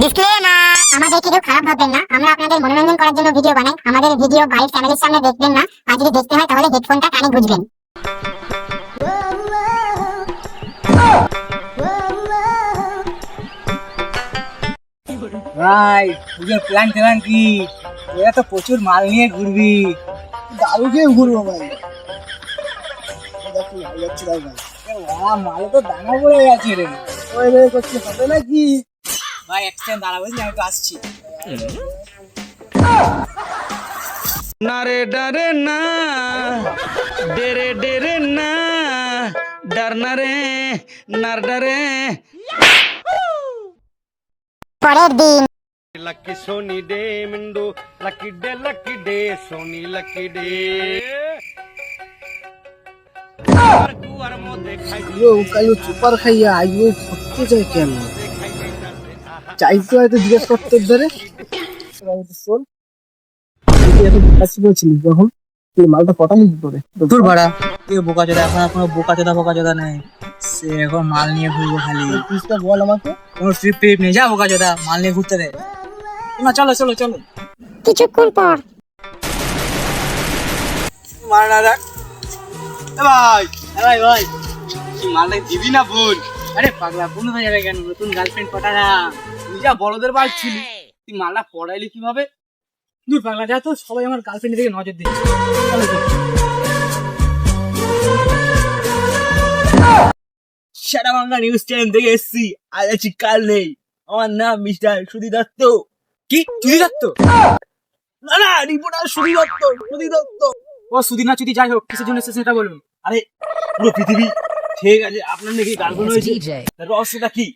Disclaimer আমাদের কেউ খারাপ ভাববেন না আমরা আপনাদের মনোরঞ্জন করার জন্য ভিডিও বানাই আমাদের ভিডিও বাড়ির ফ্যামিলির সামনে দেখবেন না আর যদি দেখতে হয় তাহলে হেডফোনটা কানে গুঁজবেন। ভাই পুজোর প্ল্যান ট্যান কি? এরা তো প্রচুর মাল নিয়ে ঘুরবি। দারু খেয়ে ঘুরবো ভাই। মালে তো দানা পড়ে গেছে রে। ওই করতে হবে নাকি? ভাই এক্সটেন্ড দাঁড়াবেন আমি তো রে ডারে না ডেরে ডেরে না ডারনা রে নার ডারে পরের দিন। Lucky Sony day মিন্ডু lucky day lucky day sunny lucky day. কাল সুপার খাইয়া আইও করতে চাই কেন? চাইতে হয়তো জিজ্ঞেস করতে ধরে। শোন তুই এত কাছে বলছিলি যখন তুই মালটা পটালি কি করে তোর ভাড়া। তুই বোকা চোদা এখন বোকা চোদা বোকা চোদা নেই। সে এখন মাল নিয়ে ঘুরবো খালি। পিসটা বল আমাকে কোনো ট্রিপ ট্রিপ নেই। যা বোকা চোদা মাল নিয়ে ঘুরতে দে। না চলো চলো চলো। কিছুক্ষণ পর। মার ভাই! ভাই ভাই। কি মালটা দিবি না বোন? আরে পাগলা বোন হয়ে যাবে কেন? নতুন গার্লফ্রেন্ড পটা না তুই যা বড়দের বাড়ি ছিলি, তুই মালটা পড়াইলি কীভাবে? দূর পাগলা, যা তো সবাই আমার গার্লফ্রেন্ডের দিকে নজর দিচ্ছে। সেটা বাংলা নিউজ চ্যানেল থেকে এসছি আজ আছি কাল নেই। আমার নাম মিস্টার সুধী দত্ত। কি? সুধী দত্ত? না না রিপোর্টার সুধী দত্ত সুধী দত্ত। ও সুধী না চুদি যাই হোক, কিসের জন্য এসেছে সেটা বলুন। আরে পুরো পৃথিবী। ঠিক আছে আপনার নাকি গার্লফ্রেন্ড হয়েছে? তার রহস্যটা কি?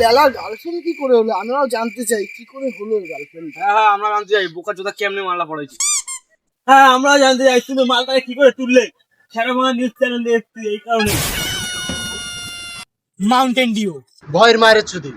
লেলা গার্লফ্রেন্ড কি করে হলো? আমরাও জানতে চাই কি করে হলো গার্লফ্রেন্ড? হ্যাঁ হ্যাঁ আমরা জানতে চাই বোকা চোদা কেমনে মালটা পড়েছে? হ্যাঁ আমরা জানতে চাই তুমি মালটা কি করে তুললে? সেটা মনে নিউজ চ্যানেল এসছি এই কারণে। মাউন্টেন ডিউ ভয়ের মায়ের চুদি